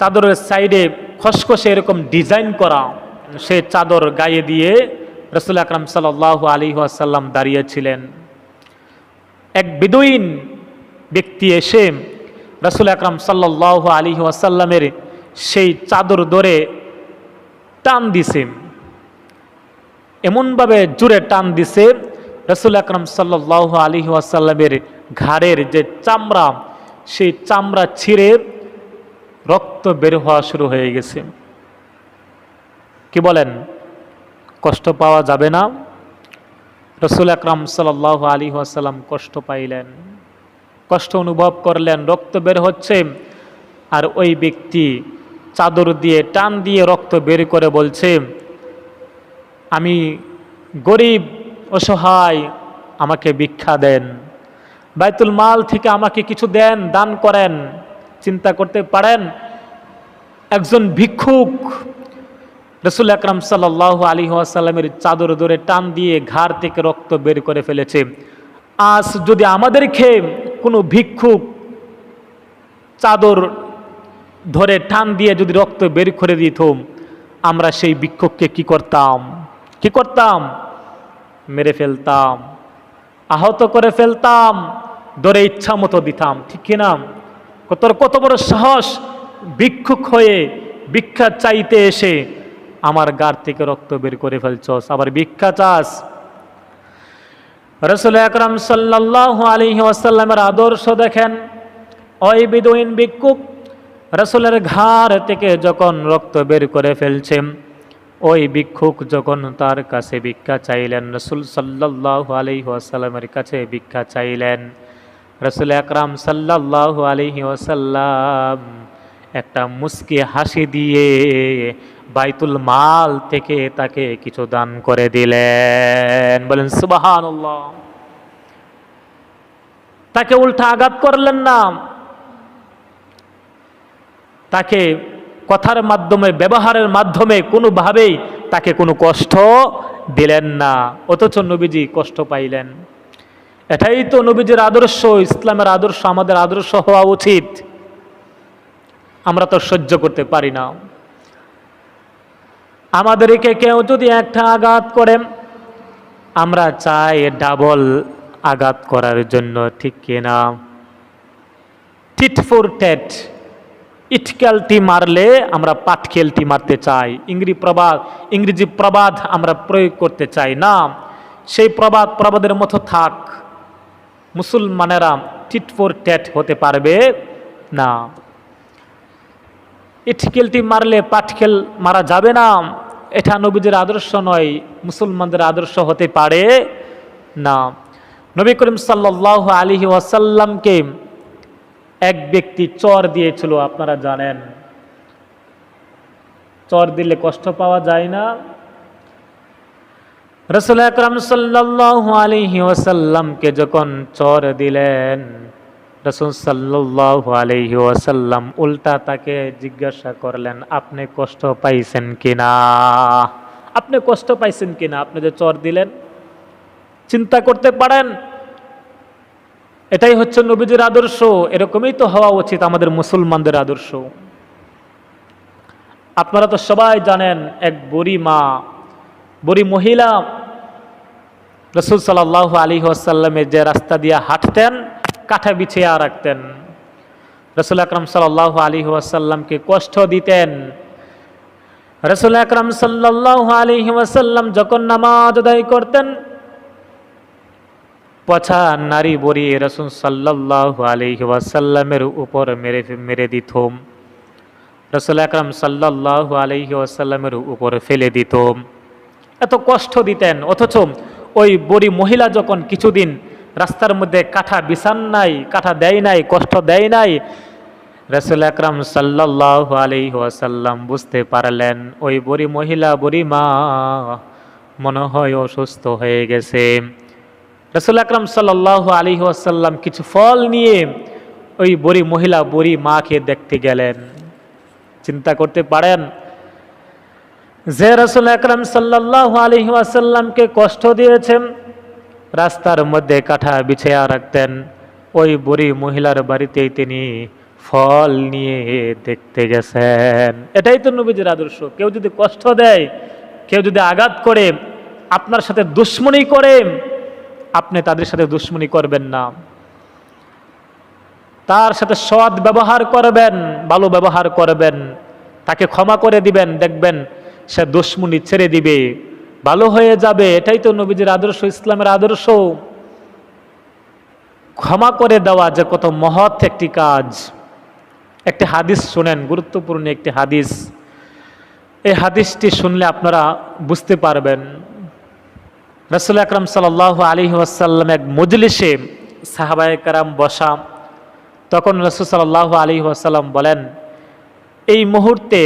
চাদরের সাইডে খসখসে এরকম ডিজাইন করা সে চাদর গায়ে দিয়ে রসুল আকরাম সাল আলী আসাল্লাম দাঁড়িয়েছিলেন। এক বিদুইন ব্যক্তি এসে রসুল আকরাম সাল্লাহ আলী আসাল্লামের সেই চাদর ধরে টান দিছে। এমনভাবে জুড়ে টান দিছে রসুল আকরম সাল্লাহ আলী আসাল্লামের ঘাড়ের যে চামড়া, সেই চামড়া ছিঁড়ে রক্ত বের হওয়া শুরু হয়ে গেছে। কি বলেন? কষ্ট পাওয়া যাবে না। রসুল আকরাম সাল্লাহ আলী আসাল্লাম কষ্ট পাইলেন। কষ্ট অনুভব করলেন, রক্ত বের হচ্ছে আর ওই ব্যক্তি চাদর দিয়ে টান দিয়ে রক্ত বের করে বলছে, আমি গরিব, অসহায়, আমাকে ভিক্ষা দেন। বাইতুল মাল থেকে আমাকে কিছু দেন, দান করেন। চিন্তা করতে পারেন? একজন ভিক্ষুক রসুল আকরাম সাল্লাহ আলী আসাল্লামের চাদর ধরে টান দিয়ে ঘাড় থেকে রক্ত বের করে ফেলেছে। আজ যদি আমাদেরকে কোনো ভিক্ষুক চাদর ধরে টান দিয়ে যদি রক্ত বের করে দিত, আমরা সেই ভিক্ষুককে কি করতাম? কি করতাম? মেরে ফেলতাম, আহত করে ফেলতাম, ধরে ইচ্ছা মতো দিতাম, ঠিক কিনা? কত কত বড় সাহস ভিক্ষুক হয়ে ভিক্ষা চাইতে এসে আমার গার থেকে রক্ত বের করে ফেলছস আবার ভিক্ষা চাস। রসুল আকরাম সাল্লাহ আলী ওয়াসাল্লামের আদর্শ দেখেন, ওই বিদুইন ভিক্ষুক রসুলের ঘাড় থেকে যখন রক্ত বের করে ফেলছে, ওই ভিক্ষুক যখন তার কাছে ভিক্ষা চাইলেন, রসুল সাল্লাহ আলি ওয়াসাল্লামের কাছে ভিক্ষা চাইলেন। রসুল আকরাম সাল্লাহ আলহি ওয়াসাল্লাম একটা মুস্কি হাসি দিয়ে বাইতুল মাল থেকে তাকে কিছু দান করে দিলেন। বলেন সুবাহান তাকে উল্টা আঘাত করলেন না। তাকে কথার মাধ্যমে, ব্যবহারের মাধ্যমে কোনোভাবেই তাকে কোনো কষ্ট দিলেন না। অথচ নবীজি কষ্ট পাইলেন। এটাই তো নবীজির আদর্শ, ইসলামের আদর্শ, আমাদের আদর্শ হওয়া উচিত। আমরা তো সহ্য করতে পারি না। আমাদেরকে কেউ যদি একটা আঘাত করেন আমরা চাই ডাবল আঘাত করার জন্য, ঠিক কিনা টিট ফোর টেট ইটকেলটি মারলে আমরা পাটকেলটি মারতে চাই। ইংরেজি প্রবাদ ইংরেজি প্রবাদ আমরা প্রয়োগ করতে চাই। না, সেই প্রবাদ, প্রবাদের মতো থাক। মুসলমানেরা টিট ফোর টেট হতে পারবে না। ইটকেলটি মারলে পাটকেল মারা যাবে না। এটা নবীদের আদর্শ নয়, মুসলমানদের আদর্শ হতে পারে না। নবী করিম সাল্লাহ আলী ওয়াসাল্লামকে এক ব্যক্তি চর দিয়েছিল, আপনারা জানেন। চর দিলে কষ্ট পাওয়া যায় না। রসুল আকরম সাল্লাহ আলহি ওয়াসাল্লামকে যখন চর দিলেন, রসুল সাল্লাহ আলহি উল্টা তাকে জিজ্ঞাসা করলেন, আপনি কষ্ট পাইছেন কিনা? আপনি কষ্ট পাইছেন কিনা? আপনি যে চর দিলেন, চিন্তা করতে পারেন। এটাই হচ্ছে নবীজির আদর্শ। এরকমই তো হওয়া উচিত আমাদের মুসলমানদের আদর্শ। আপনারা তো সবাই জানেন, এক বুড়ি মা বুড়ি মহিলা রসুল সাল্লাহ আলী আসাল্লামের যে রাস্তা দিয়ে হাঁটতেন, কাঠা বিছিয়ে রাখতেন। রসুল আকরম সাল্লাহ আলী আসাল্লামকে কষ্ট দিতেন। রসুল আকরম সাল্লাহ আলী আসাল্লাম যখন নামাজ আদায় করতেন, পছা নারী বড়ি রসুল সাল্লাহ আলহি ওয়াসাল্লামের উপর মেরে মেরে দিত। রসুল আকরম সাল্লাহ আলহি ওয়াসাল্লামের উপর ফেলে দিত। এত কষ্ট দিতেন। অথচ ওই বড়ি মহিলা যখন কিছুদিন রাস্তার মধ্যে কাঠা বিছান নাই কাঠা দেয় নাই, কষ্ট দেয় নাই, রসুল আকরম সাল্লাহ আলহি ওয়াসাল্লাম বুঝতে পারলেন, ওই বড়ি মহিলা, বড়ি মা মনে হয় অসুস্থ হয়ে গেছে। রসুল আকরম সাল্লাহ আলি আসাল্লাম কিছু ফল নিয়ে ওই বড়ি মহিলা, বড়ি মাকে দেখতে গেলেন। চিন্তা করতে পারেন যে রসুল আকরম সাল্লাহ আলী আসাল্লামকে কষ্ট দিয়েছেন, রাস্তার মধ্যে কাঠা বিছায়া রাখতেন। ওই বুড়ি মহিলার বাড়িতেই তিনি ফল নিয়ে দেখতে গেছেন। এটাই তো নবীজির আদর্শ। কেউ যদি কষ্ট দেয়, কেউ যদি আঘাত করে, আপনার সাথে দুশ্মনী করে, আপনি তাদের সাথে দুশ্মনী করবেন না। তার সাথে সৎ ব্যবহার করবেন, ভালো ব্যবহার করবেন। তাকে ক্ষমা করে দিবেন, দেখবেন সে দুশ্মনী ছেড়ে দিবে। ভালো হয়ে যাবে, এটাই তো নবীজির আদর্শ, ইসলামের আদর্শ। ক্ষমা করে দেওয়া যে কত মহৎ একটি কাজ। একটি হাদিস শুনেন, গুরুত্বপূর্ণ একটি হাদিস। এই হাদিসটি শুনলে আপনারা বুঝতে পারবেন। রসুল আকরম সাল আলী ওয়াসাল্লাম এক মজলিসে সাহাবায় কারাম বসা। তখন রসুল সাল্লাহ আলী ওয়াসাল্লাম বলেন, এই মুহূর্তে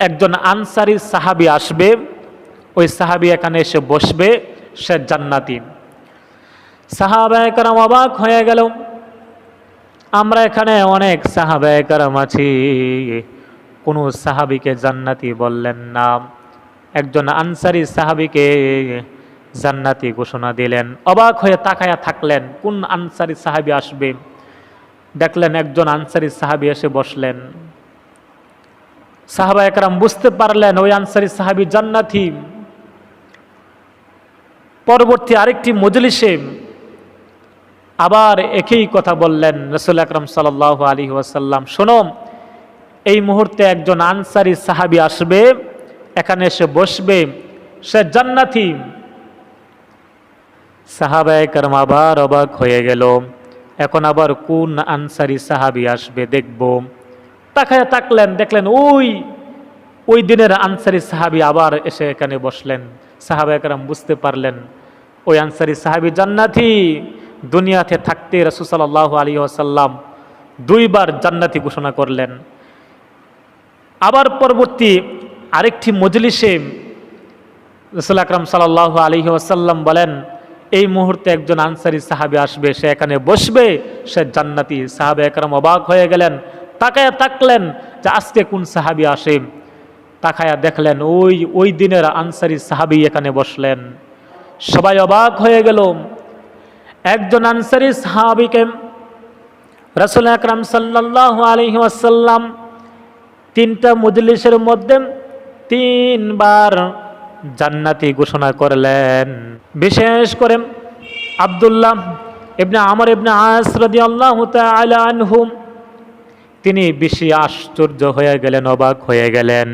একজন আনসারি সাহাবি আসবে, ওই সাহাবি এখানে এসে বসবে, সে জান্নাতি। সাহাবায় কারাম অবাক হয়ে গেল। আমরা এখানে অনেক সাহাবায় কারাম আছি। কোনো সাহাবিকে জান্নাতি বললেন না। একজন আনসারি সাহাবিকে জান্নাতি ঘোষণা দিলেন। অবাক হয়ে তাকায়া থাকলেন, কোন আনসারি সাহাবি আসবে? দেখলেন একজন আনসারি সাহাবি এসে বসলেন। সাহাবা একরাম বুঝতে পারলেন ওই আনসারি সাহাবি জান্নাতি। পরবর্তী আরেকটি মজলিসে আবার একই কথা বললেন রসুল আকরম সাল আলী ওয়াসাল্লাম। শোনো, এই মুহূর্তে একজন আনসারি সাহাবি আসবে, এখানে এসে বসবে, সে জান্নাতি। সাহাবায় করম আবার অবাক হয়ে গেল। এখন আবার কোন আনসারি সাহাবি আসবে দেখব। তাকায় তাকলেন দেখলেন, ওই ওই দিনের আনসারি সাহাবি আবার এসে এখানে বসলেন। সাহাবায় কারাম বুঝতে পারলেন, ওই আনসারি সাহাবি জান্নাতি, দুনিয়াতে থাকতে রসুসাল্লাহ আলী আসাল্লাম দুইবার জান্নাতি ঘোষণা করলেন। আবার পরবর্তী আরেকটি মজলিসে রসুল আকরম সাল্লাহ আলহি আসাল্লাম বলেন, এই মুহূর্তে একজন আনসারি সাহাবি আসবে, সে এখানে বসবে, সে জান্নাতি। সাহাবে একরম অবাক হয়ে গেলেন তাকায়া তাকলেন যে আজকে কোন সাহাবি আসে। তাকায়া দেখলেন ওই ওই দিনের আনসারি সাহাবি এখানে বসলেন। সবাই অবাক হয়ে গেল। একজন আনসারি সাহাবিকে রসুল আকরাম সাল্লাহ আলহি আসাল্লাম তিনটা মজলিসের মধ্যে তিনবার জান্নাতি ঘোষণা করলেন। বিশেষ করে আবদুল্লাহ ইবনে আমর ইবনে আস রদি আল্লাহ আনহুম তিনি বেশি আশ্চর্য হয়ে গেলেন, অবাক হয়ে গেলেন।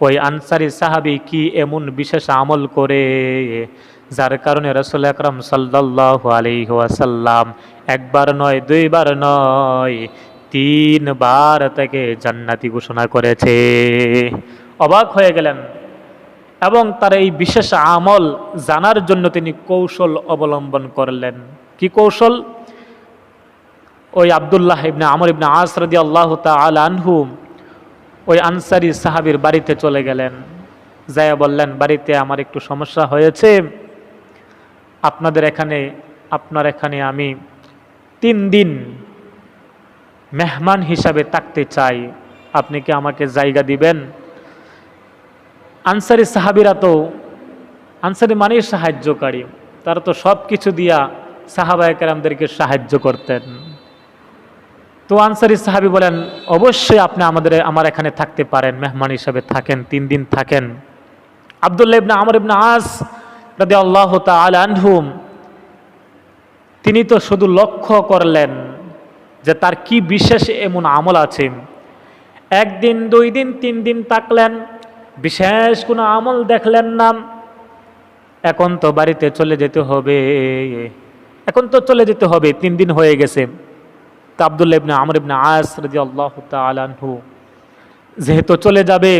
ওই আনসারি সাহাবি কি এমন বিশেষ আমল করে? যার কারণে রসুল আকরম সাল্লাহ আলহিহাসাল্লাম একবার নয়, দুইবার নয়, তিনবার তাকে জান্নাতি ঘোষণা করেছে। অবাক হয়ে গেলেন এবং তার এই বিশেষ আমল জানার জন্য তিনি কৌশল অবলম্বন করলেন। কি কৌশল? ওই আবদুল্লাহ ইবনে আমর ইবনে আসরদি আল্লাহ তাল আনহু ওই আনসারি সাহাবির বাড়িতে চলে গেলেন। যাইয়া বললেন, বাড়িতে আমার একটু সমস্যা হয়েছে। আপনাদের এখানে, আপনার এখানে আমি তিন দিন মেহমান হিসাবে থাকতে চাই। আপনি কি আমাকে জায়গা দিবেন? আনসারি সাহাবিরা তো, আনসারি মানেই সাহায্যকারী। তারা তো সব কিছু দিয়া সাহাবায়কেরামদেরকে সাহায্য করতেন। তো আনসারি সাহাবি বলেন, অবশ্যই আপনি আমাদের, আমার এখানে থাকতে পারেন, মেহমান হিসাবে থাকেন, তিন দিন থাকেন। আবদুল্লাহ ইবনা আমর ইবনা আস রাদি আল্লাহ আনহুম, তিনি তো শুধু লক্ষ্য করলেন যে তার কি বিশেষ এমন আমল আছে। একদিন, দুই দিন, তিন দিন তাকলেন বিশেষ কোনো আমল দেখলেন না। এখন তো বাড়িতে চলে যেতে হবে, এখন তো চলে যেতে হবে, তিন দিন হয়ে গেছে। তা আবদুল্লাহ ইবনে আমর ইবনে আস রাজি আল্লাহ তালহু যেহেতু চলে যাবে,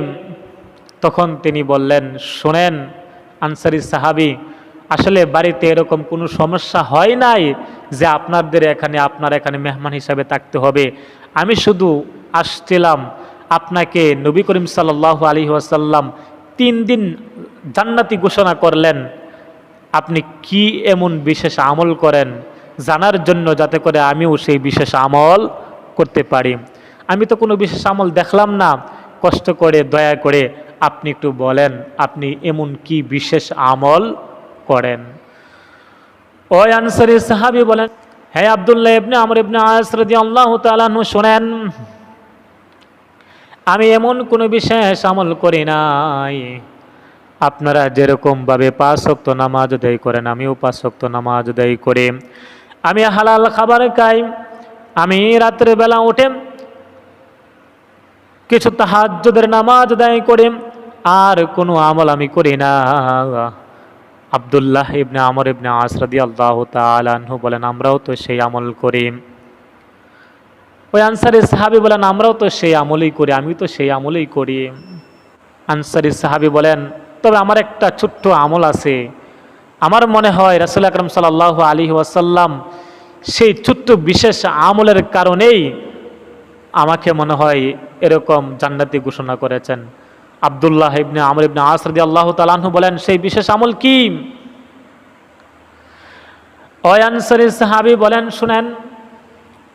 তখন তিনি বললেন, শোনেন, আনসারি সাহাবি, আসলে বাড়িতে এরকম কোনো সমস্যা হয় নাই যে আপনাদের এখানে, আপনার এখানে মেহমান হিসাবে থাকতে হবে। আমি শুধু আসছিলাম আপনাকে নবী করিম সাল্লাহ আলী আসাল্লাম তিন দিন জান্নাতি ঘোষণা করলেন। আপনি কি এমন বিশেষ আমল করেন? জানার জন্য যাতে করে আমিও সেই বিশেষ আমল করতে পারি। আমি তো কোনো বিশেষ আমল দেখলাম না। কষ্ট করে, দয়া করে আপনি একটু বলেন, আপনি এমন কি বিশেষ আমল করেন? ওই আনসারি সাহাবি বলেন হ্যাঁ আবদুল্লাহ ইবনে আমর ইবনে আয়াস রাদিয়াল্লাহু তাআলা আনহু শুনেন, আমি এমন কোনো বিশেষ আমল করি নাই। আপনারা যেরকমভাবে পাঁচ শক্ত নামাজ আদায় করেন, আমিও পাঁচ শক্ত নামাজ আদায় করে। আমি হালাল খাবার খাই, আমি রাত্রে বেলা উঠে কিছু তাহাজ্জুদের নামাজ আদায় করে, আর কোনো আমল আমি করি না। আবদুল্লাহ ইবনে আমর ইবনে আসরাদি আল্লাহ তালাহু বলেন, আমরাও তো সেই আমল করি। ওই আনসারি সাহাবি বলেন, আমরাও তো সেই আমলই করি আমি তো সেই আমলই করি। আনসারি সাহাবি বলেন, তবে আমার একটা ছোট্ট আমল আছে আমার মনে হয় রাসুল আকরম সাল্লাহ আলী ওয়াসাল্লাম সেই ছোট্ট বিশেষ আমলের কারণেই আমাকে মনে হয় এরকম জান্নাতি ঘোষণা করেছেন। আবদুল্লাহ ইবনে আমর ইবনে আসরদি আল্লাহ তালাহু বলেন, সেই বিশেষ আমল কি? অয়ানসারি সাহাবি বলেন, শুনেন,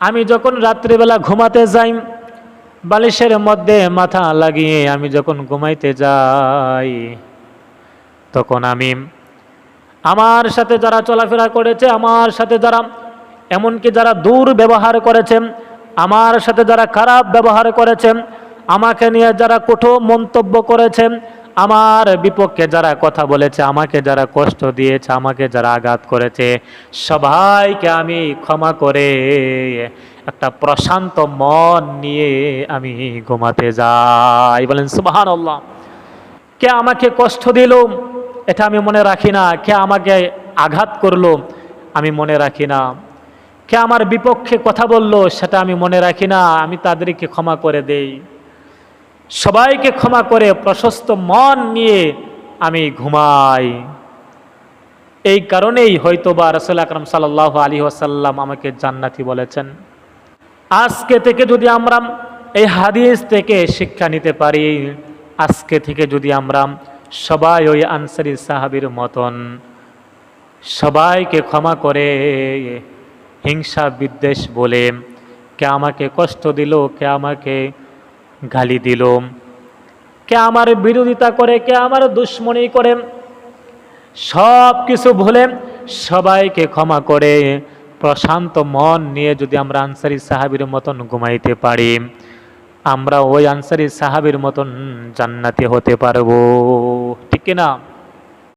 আমি যখন রাত্রিবেলা ঘুমাতে যাই, বালিশের মধ্যে মাথা লাগিয়ে আমি যখন ঘুমাইতে যাই, তখন আমি আমার সাথে যারা চলাফেরা করেছে, আমার সাথে যারা, এমনকি যারা দূর ব্যবহার করেছে, আমার সাথে যারা খারাপ ব্যবহার করেছেন আমাকে নিয়ে যারা কঠোর মন্তব্য করেছেন আমার বিপক্ষে যারা কথা বলেছে, আমাকে যারা কষ্ট দিয়েছে, আমাকে যারা আঘাত করেছে, সবাইকে আমি ক্ষমা করে একটা প্রশান্ত মন নিয়ে আমি ঘুমাতে যাই। বলেন সুবাহান কে আমাকে কষ্ট দিল? এটা আমি মনে রাখি না। কে আমাকে আঘাত করল, আমি মনে রাখি না। কে আমার বিপক্ষে কথা বলল, সেটা আমি মনে রাখি না। আমি তাদেরকে ক্ষমা করে দেই। সবাইকে ক্ষমা করে প্রশস্ত মন নিয়ে আমি ঘুমাই। এই কারণেই হয়তো বা রসুল আকরম সাল্লাহ আলী ওয়াসাল্লাম আমাকে জান্নাতি বলেছেন। আজকে থেকে যদি আমরা এই হাদিস থেকে শিক্ষা নিতে পারি, আজকে থেকে যদি আমরা সবাই ওই আনসারি সাহাবির মতন। সবাইকে ক্ষমা করে হিংসা বিদ্বেষ বলে কে আমাকে কষ্ট দিল, কে আমাকে গালি দিল, কে আমার বিরোধিতা করে, কে আমার দুশ্মনী করে সব কিছু ভুলে সবাইকে ক্ষমা করে প্রশান্ত মন নিয়ে যদি আমরা আনসারি সাহাবির মতন ঘুমাইতে পারি, আমরা ওই আনসারি সাহাবির মতন জান্নাতি হতে পারব। ঠিক না